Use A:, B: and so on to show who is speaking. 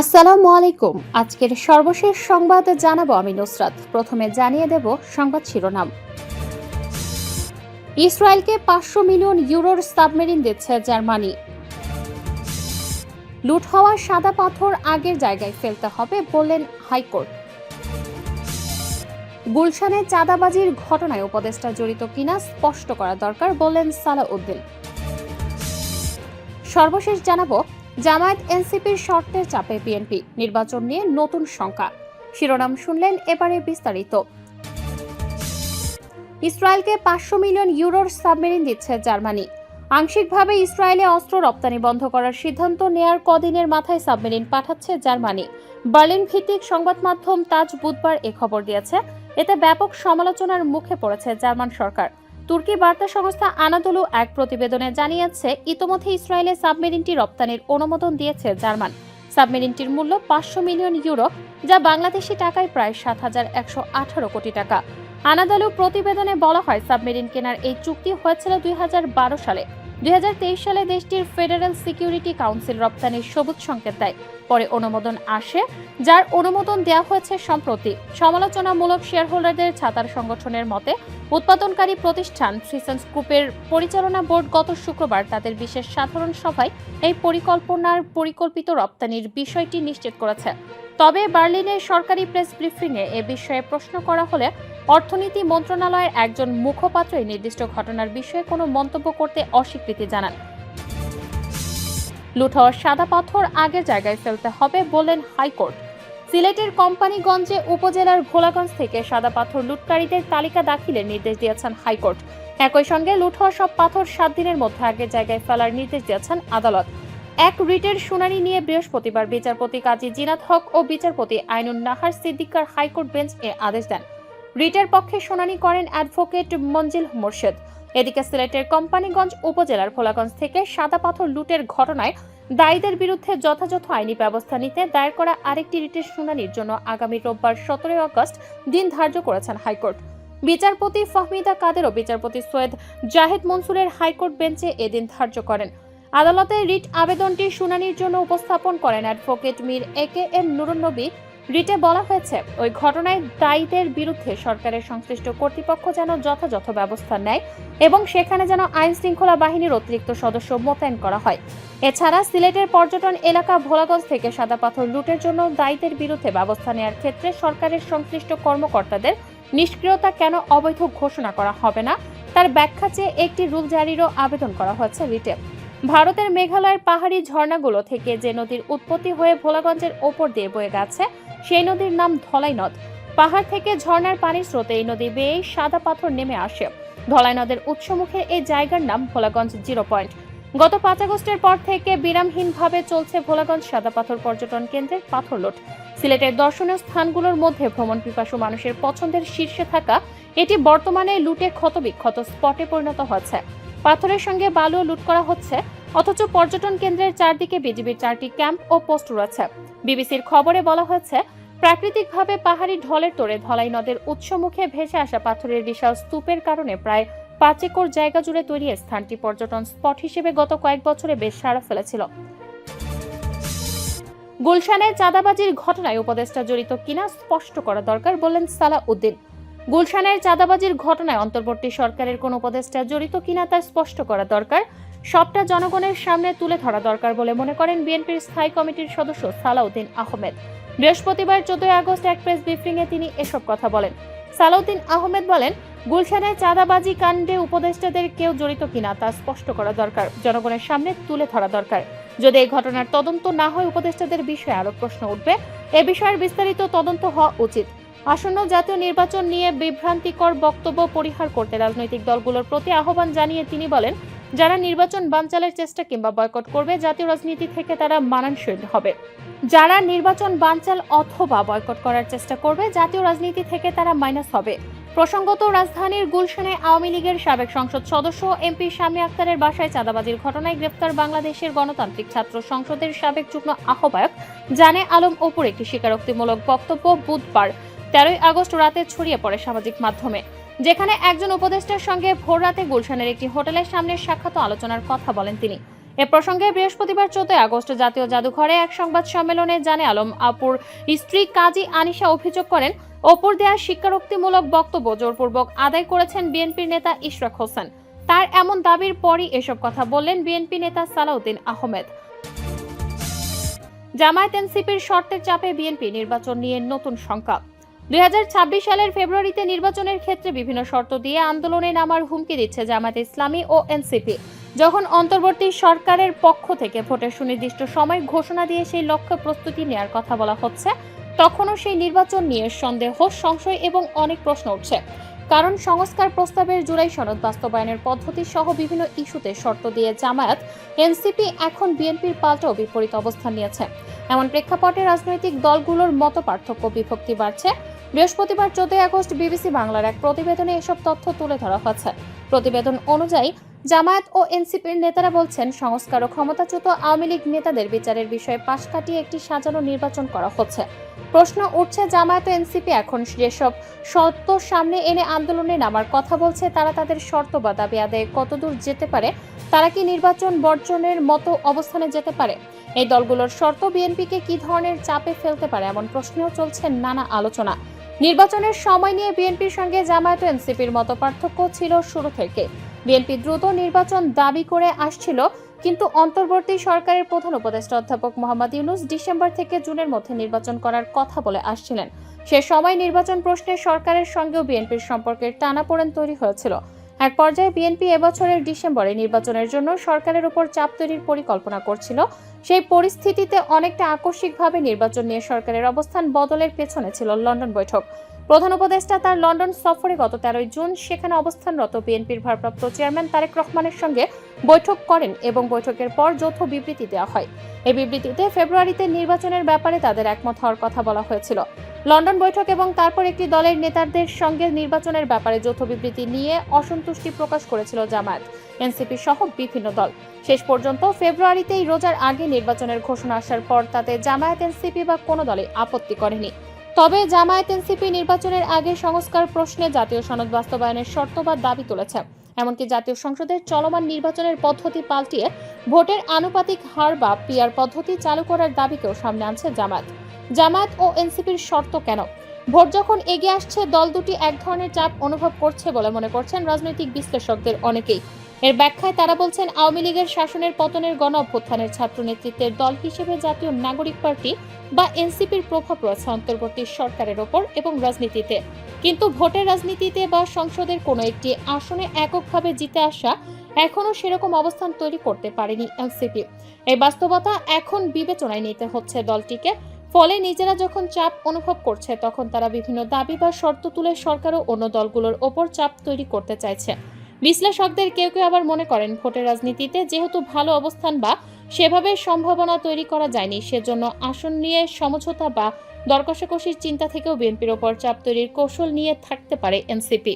A: আসসালামু আলাইকুম। আজকের সর্বশেষ সংবাদ জানাব আমি নুসরাত। প্রথমে জানিয়ে দেব সংবাদ শিরোনাম। ইসরায়েলকে পাঁচশো মিলিয়ন ইউরোর সাবমেরিন দিচ্ছে জার্মানি। লুট হওয়া সাদা পাথর আগের জায়গায় ফেলতে হবে বললেন হাইকোর্ট। গুলশানে চাঁদাবাজির ঘটনায় উপদেষ্টা জড়িত কিনা স্পষ্ট করা দরকার বললেন সালাউদ্দিন। সর্বশেষ জানাব জামায়াত এনসিপির শর্তের চাপে বিএনপি। নির্বাচন নিয়ে নতুন শঙ্কা। শিরোনাম শুনলেন এবারে বিস্তারিত। ইসরায়েলকে পাঁচশো মিলিয়ন ইউরোর সাবমেরিন দিচ্ছে জার্মানি। আংশিকভাবে ইসরায়েলে অস্ত্র রপ্তানি বন্ধ করার সিদ্ধান্ত নেয়ার কদিনের মাথায় সাবমেরিন পাঠাচ্ছে জার্মানি। বার্লিন ভিত্তিক সংবাদ মাধ্যম তাজ বুধবার এ খবর দিয়েছে। এতে ব্যাপক সমালোচনার মুখে পড়েছে জার্মান সরকার। তুর্কি বার্তা সংস্থা আনাদোলু এক প্রতিবেদনে জানিয়েছে, ইতোমধ্যে ইসরায়েলে সাবমেরিনটি রপ্তানির অনুমোদন দিয়েছে জার্মান। সাবমেরিনটির মূল্য পাঁচশো মিলিয়ন ইউরো, যা বাংলাদেশি টাকায় প্রায় সাত হাজার একশো আঠারো কোটি টাকা। আনাদালু প্রতিবেদনে বলা হয়, সাবমেরিন কেনার এই চুক্তি হয়েছিল দুই হাজার বারো সালে। দুই হাজার তেইশ সালে দেশটির ফেডারেল সিকিউরিটি কাউন্সিল রপ্তানির সবুজ সংকেত দেয়। পরে অনুমোদন আসে, যার অনুমোদন দেওয়া হয়েছে সম্প্রতি। সমালোচনামূলক শেয়ারহোল্ডারদের ছাতার সংগঠনের মতে, উৎপাদনকারী প্রতিষ্ঠান ফ্রিসেন্স গ্রুপের পরিচালনা বোর্ড গত শুক্রবার তাদের বিশেষ সাধারণ সভায় এই পরিকল্পনার পরিকল্পিত রপ্তানির বিষয়টি নিশ্চিত করেছে। তবে বার্লিনের সরকারি প্রেস ব্রিফিংয়ে এ বিষয়ে প্রশ্ন করা হলে অর্থনীতি মন্ত্রণালয়ের একজন মুখপাত্র এই নির্দিষ্ট ঘটনার বিষয়ে কোনো মন্তব্য করতে অস্বীকৃতি জানান। লুট হওয়া সাদা পাথর আগের জায়গায় ফেলতে হবে বললেন হাইকোর্ট। সিলেটের কোম্পানিগঞ্জে উপজেলার ভোলাগঞ্জ থেকে সাদা পাথর লুটকারীদের তালিকা দাখিলের নির্দেশ দিয়েছেন হাইকোর্ট। একই সঙ্গে লুট হওয়া সব পাথর সাত দিনের মধ্যে আগের জায়গায় ফেলার নির্দেশ দিয়েছেন আদালত। এক রিটের শুনানি নিয়ে বৃহস্পতিবার বিচারপতি কাজী জিনাত হক ও বিচারপতি আইনুন নাহার সিদ্দিকার হাইকোর্ট বেঞ্চ এ আদেশ দেন। রিটের পক্ষে শুনানি করেন অ্যাডভোকেট মঞ্জিল মোর্শেদ। এদিকে সিলেটের কোম্পানিগঞ্জ উপজেলার ভোলাগঞ্জ থেকে সাদা পাথর লুটের ঘটনায় দায়ীদের বিরুদ্ধে যথাযথ আইনি ব্যবস্থা নিতে দায়ের করা আরেকটি রিটের শুনানির জন্য আগামী রোববার সতেরোই আগস্ট দিন ধার্য করেছেন হাইকোর্ট। বিচারপতি ফাহমিদা কাদের ও বিচারপতি সৈয়দ জাহেদ মনসুরের হাইকোর্ট বেঞ্চে এদিন ধার্য করেন। আদালতে রিট আবেদনটি শুনানির জন্য উপস্থাপন করেন advocate Mir A K M Nurunnabi রিটে বলা হয়েছে, ওই ঘটনায় দায়ীদের বিরুদ্ধে সরকারের সংশ্লিষ্ট কর্তৃপক্ষ যেন যথাযথ ব্যবস্থা নেয় এবং সেখানে যেন আইন শৃঙ্খলা বাহিনীর অতিরিক্ত সদস্য মোতায়েন করা হয়। এছাড়া সিলেটের পর্যটন এলাকা ভোলাগঞ্জ থেকে সাদা পাথর লুটের জন্য দায়ীদের বিরুদ্ধে ব্যবস্থা নেওয়ার ক্ষেত্রে সরকারের সংশ্লিষ্ট কর্মকর্তাদের নিষ্ক্রিয়তা কেন অবৈধ ঘোষণা করা হবে না, তার ব্যাখ্যা চেয়ে একটি রুল জারিরও আবেদন করা হয়েছে রিটে। ভারতের মেঘালয়ের পাহাড়ি ঝর্ণাগুলো থেকে যে নদীর উৎপত্তি হয়ে ভোলাগঞ্জের ওপর দিয়ে বয়ে গেছে, সেই নদীর নাম ধলাই নদ পাহাড় থেকে ঝর্ণার পানির স্রোতে এই নদী বেয়ে সাদা পাথর নেমে আসে। ধলাই নদের উৎসমুখে এই জায়গার নাম ভোলাগঞ্জ জিরো পয়েন্ট। গত পাঁচ আগস্টের পর থেকে বিরামহীনভাবে চলছে ভোলাগঞ্জ সাদা পাথর পর্যটন কেন্দ্রের পাথর লোট। সিলেটের দর্শনীয় স্থানগুলোর মধ্যে ভ্রমণ পিপাসু মানুষের পছন্দের শীর্ষে থাকা, এটি বর্তমানে লুটে ক্ষতবিক্ষত স্পটে পরিণত হচ্ছে পাথরের সঙ্গে বালুও লুট করা হচ্ছে, অথচ পর্যটন কেন্দ্রের চারদিকে বিজিবির চারটি ক্যাম্প ও পোস্ট রয়েছে বিবিসির খবরে বলা হয়েছে, প্রাকৃতিকভাবে পাহাড়ি ঢলের তোড়ে ধলাই নদের উৎস মুখে ভেসে আসা পাথরের বিশাল স্তূপের কারণে প্রায় পাঁচ একর জায়গা জুড়ে তৈরি স্থানটি পর্যটন স্পট হিসেবে গত কয়েক বছরে বেশ সাড়া ফেলেছিল। গুলশানে চাঁদাবাজির ঘটনায় উপদেষ্টা জড়িত কিনা স্পষ্ট করা দরকার বললেন সালা উদ্দিন গুলশানের চাঁদাবাজির ঘটনায় অন্তর্বর্তী সরকারের কোন উপদেষ্টা জড়িত কিনা তা স্পষ্ট করা দরকার। সবটা জনগণের সামনে তুলে ধরা দরকার বলে মনে করেন বিএনপির স্থায়ী কমিটির সদস্য সালাউদ্দিন আহমেদ। বৃহস্পতিবার চোদ্দই আগস্ট এক প্রেস ব্রিফিংয়ে তিনি এসব কথা বলেন। সালাউদ্দিন আহমেদ বলেন, গুলশানের চাঁদাবাজি কাণ্ডে উপদেষ্টাদের কেউ জড়িত কিনা তা স্পষ্ট করা দরকার, জনগণের সামনে তুলে ধরা দরকার। যদি এই ঘটনার তদন্ত না হয়, উপদেষ্টাদের বিষয়ে আরও প্রশ্ন উঠবে। এ বিষয়ের বিস্তারিত তদন্ত হওয়া উচিত। আসন্ন জাতীয় নির্বাচন নিয়ে বিভ্রান্তিকর বক্তব্য পরিহার করতে রাজনৈতিক দলগুলোর প্রতি আহ্বান জানিয়ে তিনি বলেন, যারা নির্বাচন বানচালের চেষ্টা কিংবা বয়কট করবে, জাতীয় রাজনীতি থেকে তারা মানানসই হবে। যারা নির্বাচন বানচাল অথবা বয়কট করার চেষ্টা করবে, জাতীয় রাজনীতি থেকে তারা মাইনাস হবে। প্রসঙ্গত, রাজধানীর গুলশানে আওয়ামী লীগের সাবেক সংসদ সদস্য এমপি শামী আক্তারের বাসায় চাঁদাবাজির ঘটনায় গ্রেফতার বাংলাদেশের গণতান্ত্রিক ছাত্র সংসদের সাবেক যুগ্ম আহ্বায়ক জানে আলম অপুর একটি স্বীকারোক্তিমূলক বক্তব্য বুধবার। তেরোই আগস্ট রাতে ছড়িয়ে পড়ে সামাজিক মাধ্যমে, যেখানে একজন উপদেষ্টার সঙ্গে ভোর রাতে গুলশানের একটি হোটেলের সামনে সাক্ষাৎ আলোচনার কথা বলেন তিনি। এ প্রসঙ্গে বৃহস্পতিবার চোদ্দই আগস্ট জাতীয় জাদুঘরে এক সংবাদ সম্মেলনে জানে আলম আপুর স্ত্রী কাজী আনিশা অভিযোগ করেন, অপুর দেয়া স্বীকারোক্তিমূলক বক্তব্য জোরপূর্বক আদায় করেছেন বিএনপির নেতা ইশরাক হোসেন। তার এমন দাবির পরই এসব কথা বললেন বিএনপি নেতা সালাউদ্দিন আহমেদ। জামায়াত এনসিপির শর্তের চাপে বিএনপি নির্বাচন নিয়ে নতুন শঙ্কা দুই হাজার ছাব্বিশ সালের ফেব্রুয়ারিতে নির্বাচনের ক্ষেত্রে বিভিন্ন শর্ত দিয়ে আন্দোলনে নামার হুমকি দিচ্ছে জামায়াত ইসলামী ও এনসিপি। যখন অন্তর্বর্তী সরকারের পক্ষ থেকে ভোটের সুনির্দিষ্ট সময় ঘোষণা দিয়ে সেই লক্ষ্য প্রস্তুতি নেওয়ার কথা বলা হচ্ছে, তখনও সেই নির্বাচন নিয়ে সন্দেহ, সংশয় এবং অনেক প্রশ্ন উঠছে। কারণ সংস্কার প্রস্তাবের জুলাই সনদ বাস্তবায়নের পদ্ধতি সহ বিভিন্ন ইস্যুতে শর্ত দিয়ে জামায়াত, এনসিপি এখন বিএনপির পাল্টাও বিপরীত অবস্থান নিয়েছে। এমন প্রেক্ষাপটে রাজনৈতিক দলগুলোর মত পার্থক্য বিভক্তি বাড়ছে। বৃহস্পতিবার চোদ্দই আগস্ট বিবিসি বাংলার এক প্রতিবেদনে এসব তথ্য তুলে ধরা হয়েছে প্রতিবেদন অনুযায়ী, জামায়াত ও এনসিপির নেতারা বলছেন, সংস্কার ও ক্ষমতাচ্যুত আওয়ামী লীগ নেতাদের বিচারের বিষয়ে পাশ কাটিয়ে একটি সাজানো নির্বাচন করা হচ্ছে। প্রশ্ন উঠছে, জামায়াত ও এনসিপি এখন যেসব শর্ত সামনে এনে আন্দোলনে নামার কথা বলছে, তারা তাদের শর্ত বা দাবি আদায়ে কতদূর যেতে পারে? তারা কি নির্বাচন বর্জনের মতো অবস্থানে যেতে পারে? এই দলগুলোর শর্ত বিএনপিকে কি ধরনের চাপে ফেলতে পারে এমন প্রশ্নেও চলছে নানা আলোচনা। নির্বাচনের সময় নিয়ে বিএনপির সঙ্গে জামায়াত এনসিপির মতো পার্থক্য ছিল শুরু থেকে। বিএনপি দ্রুত নির্বাচন দাবি করে আসছিল, কিন্তু অন্তর্বর্তী সরকারের প্রধান উপদেষ্টা অধ্যাপক মোহাম্মদ ইউনুস ডিসেম্বর থেকে জুনের মধ্যে নির্বাচন করার কথা বলে আসছিলেন। সে সময় নির্বাচন প্রশ্নে সরকারের সঙ্গেও বিএনপির সম্পর্কের টানাপোড়েন তৈরি হয়েছিল। এক পর্যায়ে বিএনপি এবছরের ডিসেম্বরে নির্বাচনের জন্য সরকারের উপর চাপ তৈরির পরিকল্পনা করছিল সেই পরিস্থিতিতে অনেকটা আকস্মিকভাবে নির্বাচন নিয়ে সরকারের অবস্থান বদলের পেছনে ছিল লন্ডন বৈঠক। প্রধান উপদেষ্টা তার লন্ডন সফরে গত তেরোই জুন সেখানে অবস্থানরত বিএনপির ভারপ্রাপ্ত চেয়ারম্যান তারেক রহমানের সঙ্গে বৈঠক করেন এবং বৈঠকের পর যৌথ বিবৃতি দেওয়া হয়। এই বিবৃতিতে ফেব্রুয়ারিতে নির্বাচনের ব্যাপারে তাদের একমত হওয়ার কথা বলা হয়েছিল। লন্ডন বৈঠক এবং তারপর একটি দলের নেতাদের সঙ্গে নির্বাচনের ব্যাপারে যৌথ বিবৃতি নিয়ে অসন্তুষ্টি প্রকাশ করেছিল জামায়াত, এনসিপি সহ বিভিন্ন দল। শেষ পর্যন্ত ফেব্রুয়ারিতেই রোজার আগে নির্বাচনের ঘোষণা আসার পর তাতে জামায়াত এনসিপি বা কোনো দলে আপত্তি করেনি। তবে জামায়াত এনসিপি নির্বাচনের আগে সংস্কার প্রশ্নে জাতীয় সনদ বাস্তবায়নের শর্ত বা দাবি তুলেছে। এমনকি জাতীয় সংসদের চলমান নির্বাচনের পদ্ধতি পাল্টিয়ে ভোটের আনুপাতিক হার বা পিয়ার পদ্ধতি চালু করার দাবিকেও সামনে আনছে জামায়াত। জামায়াত ও এনসিপির শর্ত কেন? ভোট যখন এগিয়ে আসছে, দল দুটি এক ধরনের চাপ অনুভব করছে বলে মনে করছেন রাজনৈতিক বিশ্লেষকদের অনেকেই। এর ব্যাখ্যায় তারা বলছেন, আওয়ামী লীগের শাসনের পতনের গণ অভ্যুত্থানের ছাত্র নেতৃত্বের দল হিসেবে জাতীয় নাগরিক পার্টি বা এনসিপির প্রভাব রয়েছে অন্তর্বর্তী সরকারের ওপর এবং রাজনীতিতে। কিন্তু ভোটের রাজনীতিতে বা সংসদের কোনো একটি আসনে এককভাবে জিতে আসা এখনও সেরকম অবস্থান তৈরি করতে পারেনি এনসিপি। এই বাস্তবতা এখন বিবেচনায় নিতে হচ্ছে দলটিকে। ফলে নিজেরা যখন চাপ অনুভব করছে, তখন তারা বিভিন্ন দাবি বা শর্ত তুলে সরকার ও অন্য দলগুলোর ওপর চাপ তৈরি করতে চাইছে। বিশ্লেষকদের কেউ কেউ আবার মনে করেন, ভোটের রাজনীতিতে যেহেতু ভালো অবস্থান বা সেভাবে সম্ভাবনা তৈরি করা যায়নি, সেজন্য আসন নিয়ে সমঝোতা বা দরকষাকষির চিন্তা থেকেও বিএনপির ওপর চাপ তৈরির কৌশল নিয়ে থাকতে পারে এনসিপি।